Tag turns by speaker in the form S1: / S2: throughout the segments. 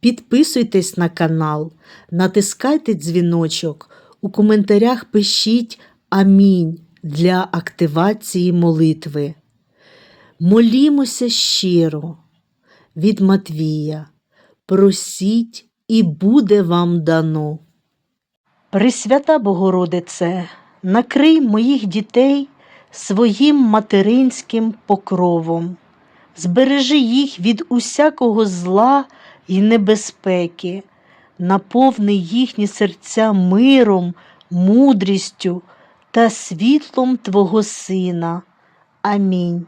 S1: підписуйтесь на канал, натискайте дзвіночок, у коментарях пишіть Амінь для активації молитви. Молімося щиро від Матвія. Просіть і буде вам дано. Пресвята Богородице, накрий моїх дітей своїм материнським покровом, збережи їх від усякого зла і небезпеки, наповни їхні серця миром, мудрістю та світлом Твого Сина. Амінь.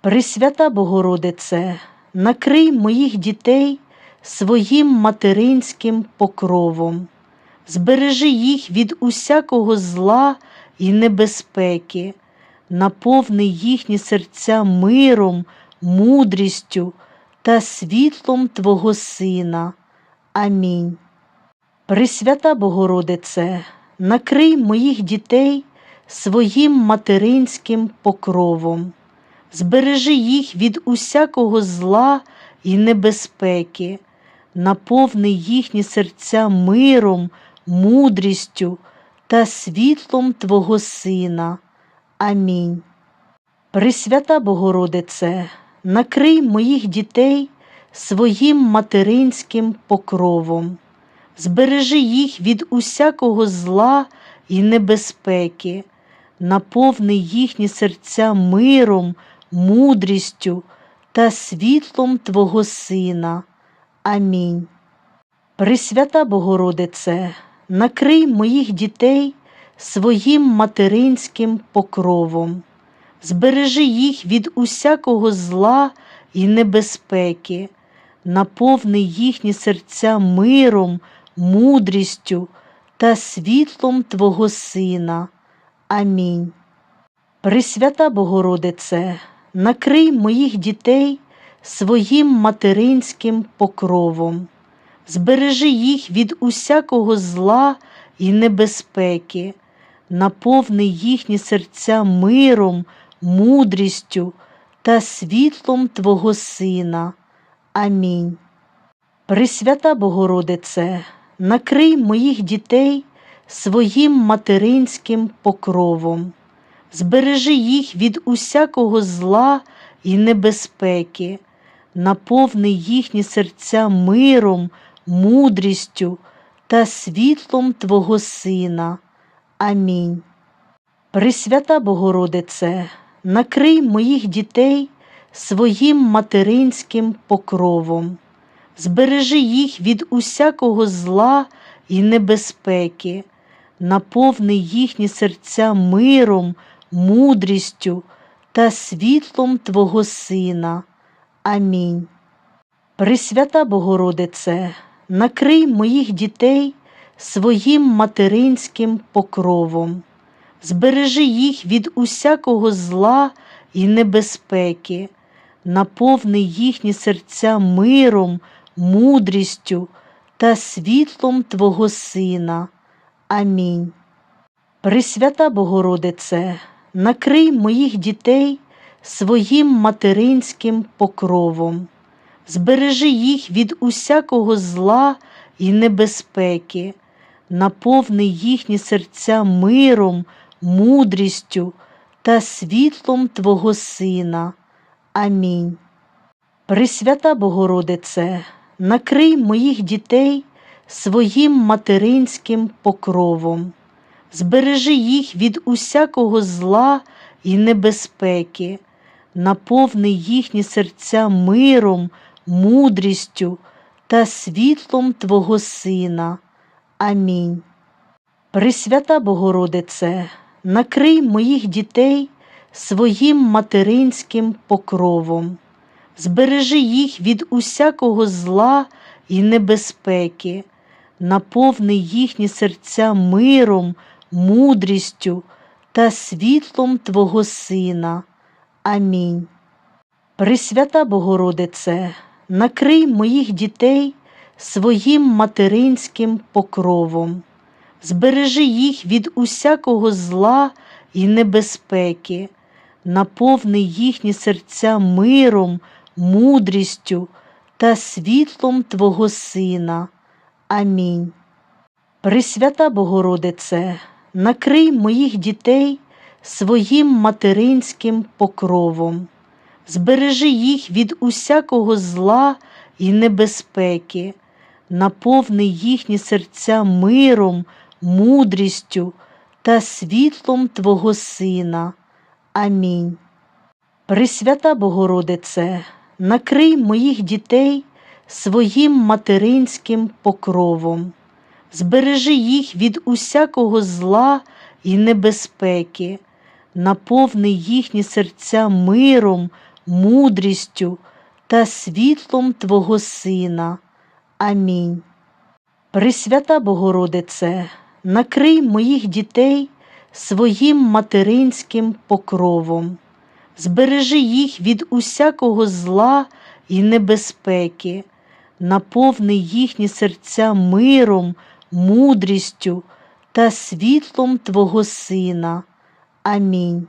S1: Пресвята Богородице, накрий моїх дітей своїм материнським покровом збережи їх від усякого зла і небезпеки, наповни їхні серця миром, мудрістю та світлом Твого Сина. Амінь. Пресвята Богородице, накрий моїх дітей своїм материнським покровом, збережи їх від усякого зла і небезпеки, наповни їхні серця миром, мудрістю та світлом Твого Сина. Амінь. Пресвята Богородице, накрий моїх дітей своїм материнським покровом, збережи їх від усякого зла і небезпеки, наповни їхні серця миром, мудрістю та світлом Твого Сина. Амінь. Пресвята Богородице, накрий моїх дітей своїм материнським покровом, збережи їх від усякого зла і небезпеки, наповни їхні серця миром, мудрістю та світлом Твого Сина. Амінь. Пресвята Богородице, накрий моїх дітей своїм материнським покровом збережи їх від усякого зла і небезпеки, наповни їхні серця миром, мудрістю та світлом Твого Сина. Амінь. Пресвята Богородице, накрий моїх дітей своїм материнським покровом, збережи їх від усякого зла і небезпеки, наповни їхні серця миром, мудрістю та світлом Твого Сина. Амінь. Пресвята Богородице, накрий моїх дітей своїм материнським покровом, збережи їх від усякого зла і небезпеки, наповни їхні серця миром, мудрістю та світлом Твого Сина. Амінь. Пресвята Богородице, накрий моїх дітей своїм материнським покровом, збережи їх від усякого зла і небезпеки, наповни їхні серця миром, мудрістю та світлом Твого Сина. Амінь. Пресвята Богородице, накрий моїх дітей своїм материнським покровом збережи їх від усякого зла і небезпеки, наповни їхні серця миром, мудрістю та світлом Твого Сина. Амінь. Пресвята Богородице, накрий моїх дітей своїм материнським покровом, збережи їх від усякого зла і небезпеки, наповни їхні серця миром, мудрістю та світлом Твого Сина. Амінь. Пресвята Богородице, накрий моїх дітей своїм материнським покровом, збережи їх від усякого зла і небезпеки, наповни їхні серця миром, мудрістю та світлом Твого Сина. Амінь. Пресвята Богородице, накрий моїх дітей своїм материнським покровом, збережи їх від усякого зла і небезпеки, наповни їхні серця миром, мудрістю та світлом Твого Сина. Амінь. Пресвята Богородице, накрий моїх дітей своїм материнським покровом, збережи їх від усякого зла і небезпеки, наповни їхні серця миром, мудрістю та світлом Твого Сина. Амінь. Пресвята Богородице, накрий моїх дітей своїм материнським покровом, збережи їх від усякого зла і небезпеки, наповни їхні серця миром, мудрістю та світлом Твого Сина. Амінь. Пресвята Богородице, накрий моїх дітей своїм материнським покровом, збережи їх від усякого зла і небезпеки, наповни їхні серця миром, мудрістю та світлом Твого Сина. Амінь.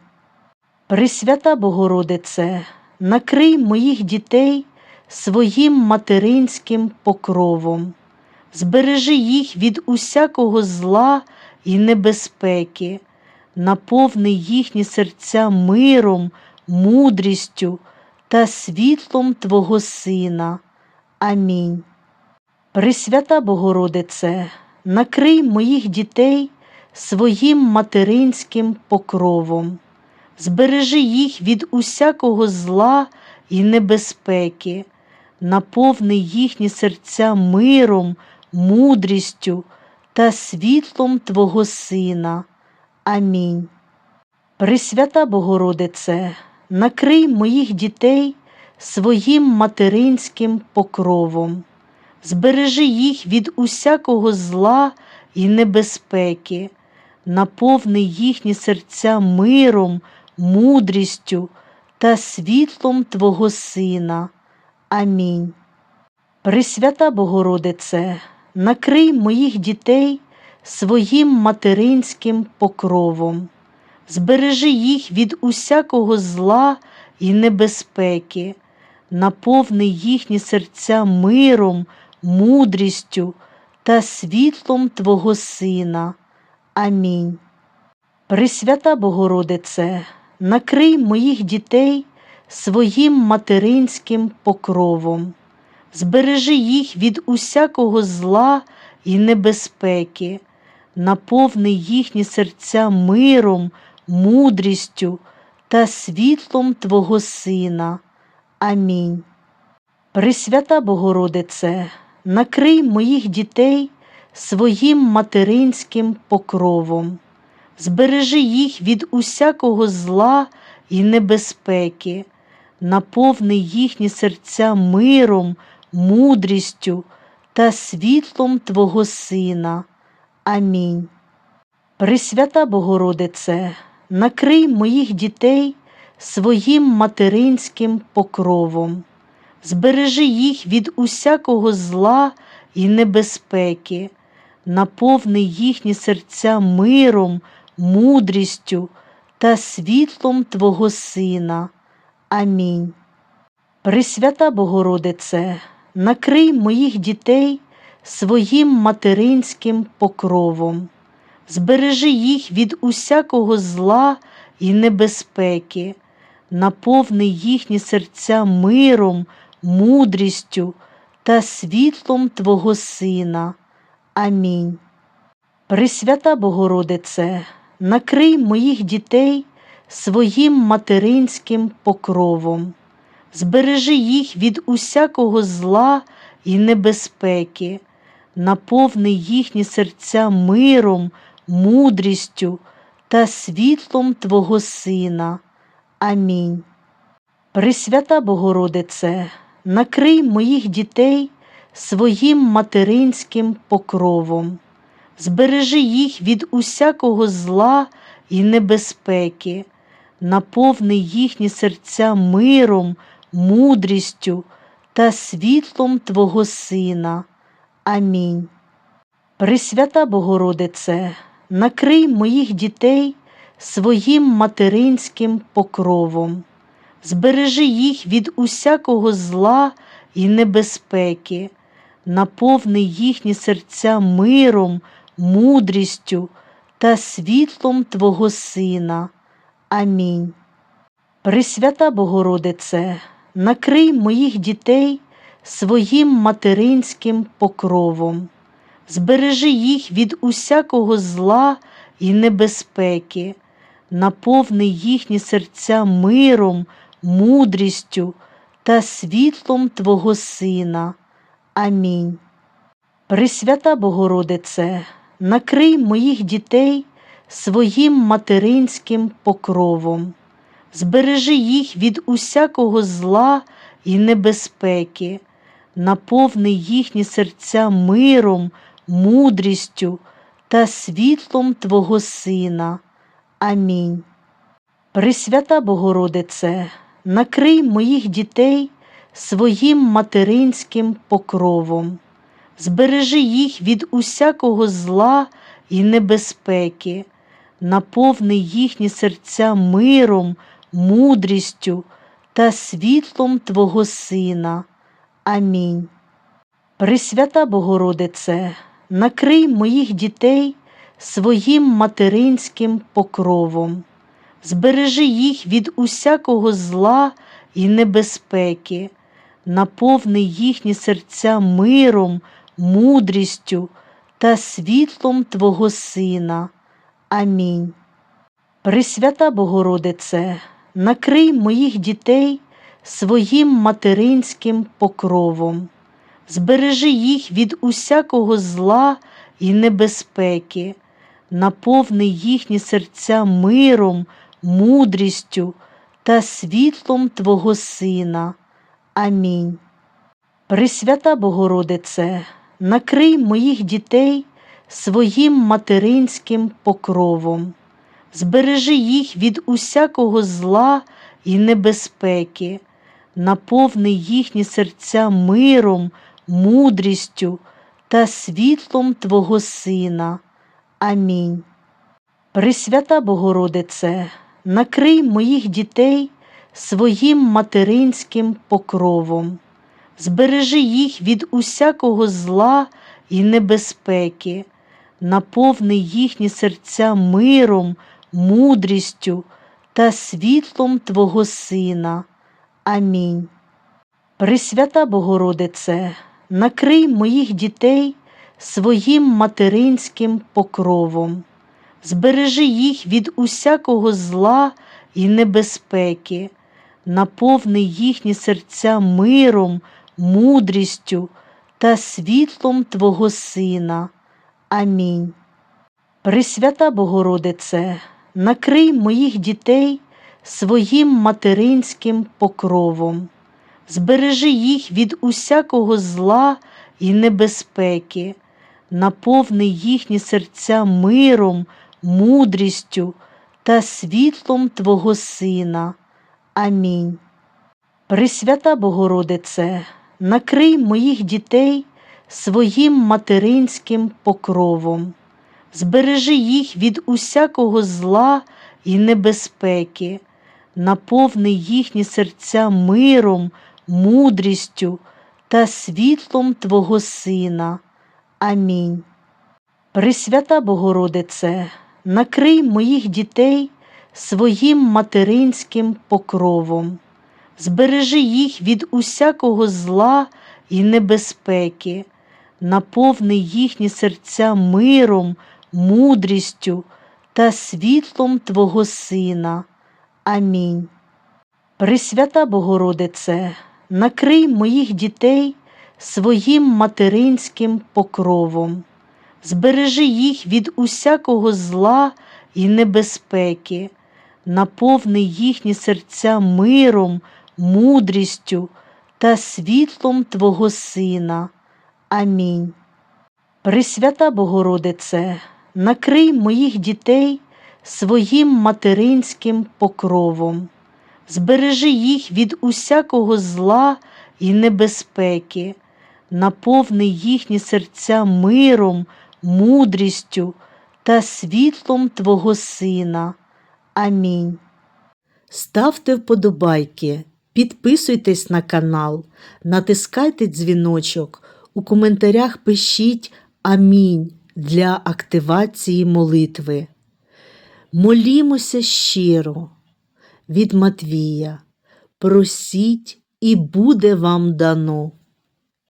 S1: Пресвята Богородице, накрий моїх дітей своїм материнським покровом, збережи їх від усякого зла і небезпеки, наповни їхні серця миром, мудрістю та світлом Твого Сина. Амінь. Пресвята Богородице, накрий моїх дітей своїм материнським покровом, збережи їх від усякого зла і небезпеки, наповни їхні серця миром, мудрістю та світлом Твого Сина. Амінь. Пресвята Богородице, накрий моїх дітей своїм материнським покровом, збережи їх від усякого зла і небезпеки, наповни їхні серця миром, мудрістю та світлом Твого Сина. Амінь. Пресвята Богородице, накрий моїх дітей своїм материнським покровом, збережи їх від усякого зла і небезпеки, наповни їхні серця миром, мудрістю та світлом Твого Сина. Амінь. Пресвята Богородице, накрий моїх дітей своїм материнським покровом, збережи їх від усякого зла і небезпеки, наповни їхні серця миром, мудрістю та світлом Твого Сина. Амінь. Пресвята Богородице, накрий моїх дітей своїм материнським покровом, збережи їх від усякого зла і небезпеки, наповни їхні серця миром, мудрістю та світлом Твого Сина. Амінь. Пресвята Богородице, накрий моїх дітей своїм материнським покровом, збережи їх від усякого зла і небезпеки, наповни їхні серця миром, мудрістю та світлом Твого Сина. Амінь. Пресвята Богородице, накрий моїх дітей своїм материнським покровом, збережи їх від усякого зла і небезпеки, наповни їхні серця миром, мудрістю та світлом Твого Сина. Амінь. Пресвята Богородице, накрий моїх дітей своїм материнським покровом, збережи їх від усякого зла і небезпеки, наповни їхні серця миром, мудрістю та світлом Твого Сина. Амінь. Пресвята Богородице, накрий моїх дітей своїм материнським покровом, збережи їх від усякого зла і небезпеки, наповни їхні серця миром, мудрістю та світлом Твого Сина. Амінь. Пресвята Богородице, накрий моїх дітей своїм материнським покровом, збережи їх від усякого зла і небезпеки, наповни їхні серця миром, мудрістю та світлом Твого Сина. Амінь. Пресвята Богородице, накрий моїх дітей своїм материнським покровом, збережи їх від усякого зла і небезпеки, наповни їхні серця миром, мудрістю та світлом Твого Сина. Амінь. Пресвята Богородице, накрий моїх дітей своїм материнським покровом, збережи їх від усякого зла і небезпеки, наповни їхні серця миром, мудрістю та світлом Твого Сина. Амінь. Пресвята Богородице, накрий моїх дітей своїм материнським покровом, збережи їх від усякого зла і небезпеки, наповни їхні серця миром, мудрістю та світлом Твого Сина. Амінь. Пресвята Богородице, накрий моїх дітей своїм материнським покровом, збережи їх від усякого зла і небезпеки, наповни їхні серця миром, мудрістю та світлом Твого Сина. Амінь. Пресвята Богородице, накрий моїх дітей своїм материнським покровом, збережи їх від усякого зла і небезпеки, наповни їхні серця миром, мудрістю та світлом Твого Сина. Амінь. Пресвята Богородице, накрий моїх дітей своїм материнським покровом, збережи їх від усякого зла і небезпеки, наповни їхні серця миром, мудрістю та світлом Твого Сина. Амінь. Пресвята Богородице, накрий моїх дітей своїм материнським покровом, збережи їх від усякого зла і небезпеки, наповни їхні серця миром, мудрістю та світлом Твого Сина. Амінь. Пресвята Богородице, накрий моїх дітей своїм материнським покровом, збережи їх від усякого зла і небезпеки, наповни їхні серця миром, мудрістю та світлом Твого Сина. Амінь. Пресвята Богородице, накрий моїх дітей своїм материнським покровом, збережи їх від усякого зла і небезпеки, наповни їхні серця миром, мудрістю та світлом Твого Сина. Амінь. Пресвята Богородице, накрий моїх дітей своїм материнським покровом, збережи їх від усякого зла і небезпеки, наповни їхні серця миром, мудрістю та світлом Твого Сина. Амінь. Пресвята Богородице, накрий моїх дітей своїм материнським покровом, збережи їх від усякого зла і небезпеки, наповни їхні серця миром, мудрістю та світлом Твого Сина. Амінь. Пресвята Богородице, накрий моїх дітей своїм материнським покровом, збережи їх від усякого зла і небезпеки, наповни їхні серця миром, мудрістю та світлом Твого Сина. Амінь. Пресвята Богородице, накрий моїх дітей своїм материнським покровом, збережи їх від усякого зла і небезпеки, наповни їхні серця миром, мудрістю та світлом Твого Сина. Амінь. Ставте вподобайки, підписуйтесь на канал, натискайте дзвіночок, у коментарях пишіть Амінь для активації молитви. Молімося щиро від Матвія. Просіть і буде вам дано.